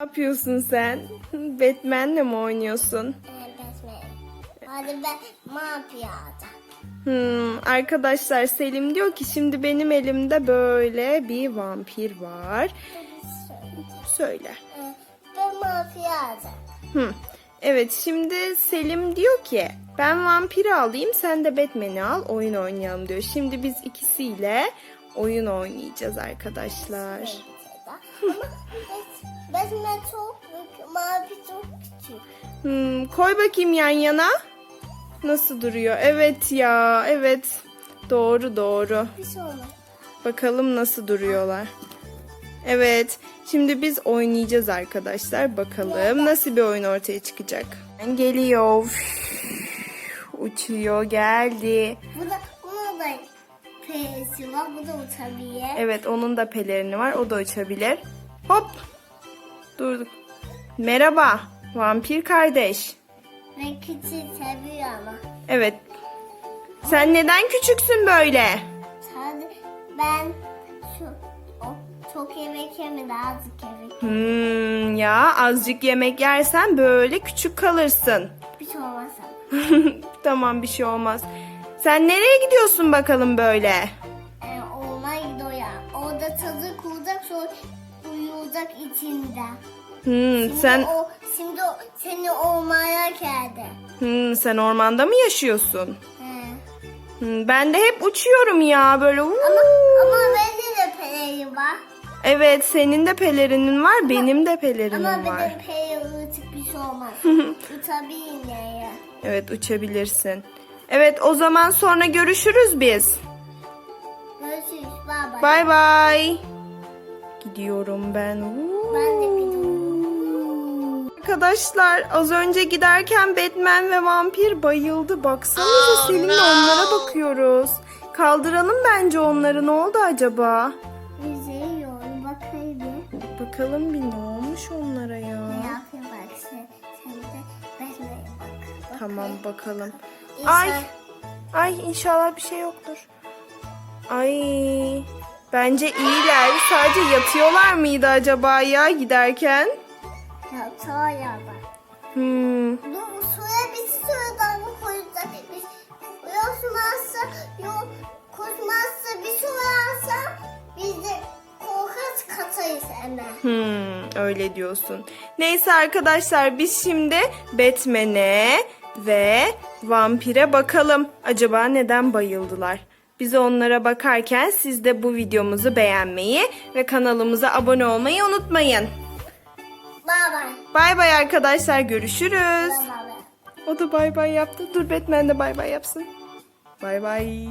Ne yapıyorsun sen? Batman'le mi oynuyorsun? Evet Batman. Hadi ben ne yapıyordum? Hmm, arkadaşlar Selim diyor ki şimdi benim elimde böyle bir vampir var. Söyle. Ee, Ben yapıyordum? Hmm. Evet şimdi Selim diyor ki ben vampiri alayım sen de Batman'i al oyun oynayalım diyor. Şimdi biz ikisiyle oyun oynayacağız arkadaşlar. Ama Batman çok büyük, mavi çok küçük. Hmm, koy bakayım yan yana. Nasıl duruyor? Evet ya evet. Doğru doğru. Bir şey olmaz. Bakalım nasıl duruyorlar. Evet. Şimdi biz oynayacağız arkadaşlar. Bakalım nasıl bir oyun ortaya çıkacak. Geliyor. Uçuyor geldi. Bu da Var, bu da uçabilir. Evet onun da pelerini var. O da uçabilir. Hop. Durduk. Merhaba. Vampir kardeş. Ve küçük seviyor ama. Evet. Sen neden küçüksün böyle? Ben şu, o, çok yemek yemedi, azıcık yemek. Hmm, ya azıcık yemek yersen böyle küçük kalırsın. Bir şey olmaz ama. tamam bir şey olmaz. Sen nereye gidiyorsun bakalım böyle? Sonra uyuyacak içinde. Hmm, Şimdi sen o, şimdi o seni olmaya geldi. hmm, sen ormanda mı yaşıyorsun? He. Hmm, ben de hep uçuyorum ya böyle. Ama, ama bende de pelerin var. Evet senin de pelerinin var, benim de pelerinim Ama var. benim pelerin tık bir şey olmaz. Uçabilir ya. Evet uçabilirsin. Evet o zaman sonra görüşürüz biz. Görüşürüz baba. Bay bay. Gidiyorum ben. Ben de gidiyorum. Arkadaşlar az önce giderken Batman ve vampir bayıldı. Baksanıza Selim'le onlara bakıyoruz. Kaldıralım bence onları. Ne oldu acaba? Güzel yol bakayım bir. Bakalım bir ne olmuş onlara ya. Ne yapayım bak sen, sen de Batman'e bak. bak. Tamam bakalım. İnsan- Ay. Ay inşallah bir şey yoktur. Ay. Bence iyiler. Sadece yatıyorlar mıydı acaba ya giderken? Ya sağ ya bak. Hmm. Bu suya bir suya damla koyacak. Yosmazsa, yok koşmazsa bir suya biz de korkarız katayız hemen. Hmm, öyle diyorsun. Neyse arkadaşlar biz şimdi Batman'e ve vampire bakalım. Acaba neden bayıldılar? Biz onlara bakarken siz de bu videomuzu beğenmeyi ve kanalımıza abone olmayı unutmayın. Baba. Bay bay arkadaşlar görüşürüz. Baba. O da bay bay yaptı. Dur Batman de bay bay yapsın. Bay bay.